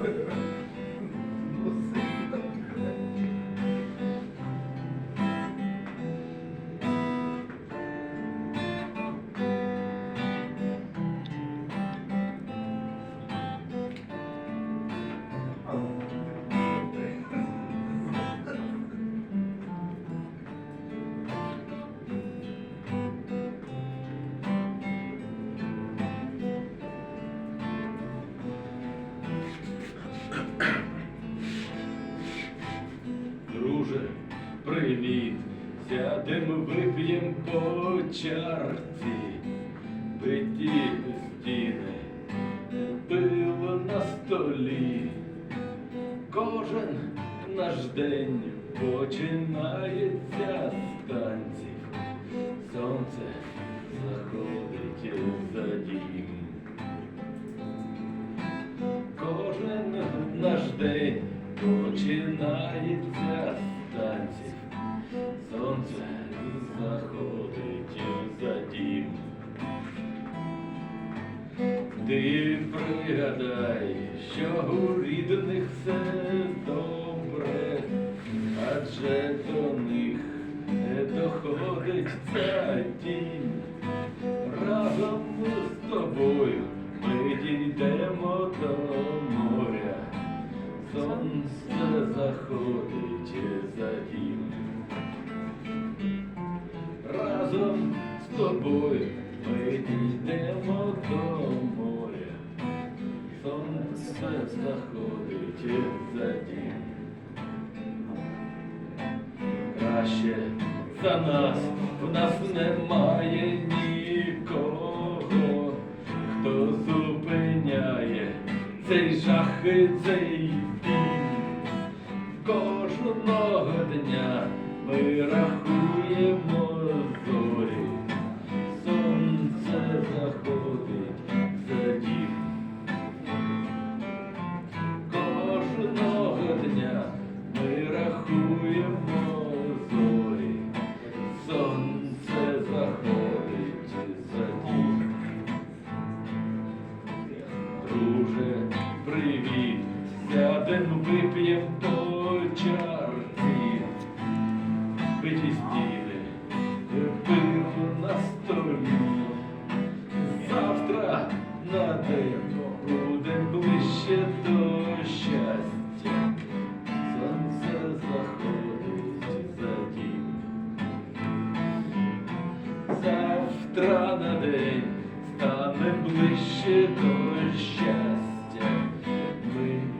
Thank you. Привіт, сядем, вип'єм по чарці, биті стіни, пиво на столі. Кожен наш день починається з танців. Сонце заходить за дім. Кожен наш день починається Ти пригадай, що у рідних все добре, адже до них не доходить ця тінь. Разом з тобою ми дійдемо до моря. Сонце заходить за дім. Разом з тобою ми дійдемо Сонце заходить за дім. Краще за нас в нас немає нікого, хто зупиняє цей жах і цей біль. Кожного дня ми рахуємо привіт, сядем, вип'єм по чарці, биті стіни, пиво на столі. Завтра на день буде ближче до щастя. Сонце заходить за дім. Завтра на день стане ближче до щастя. away.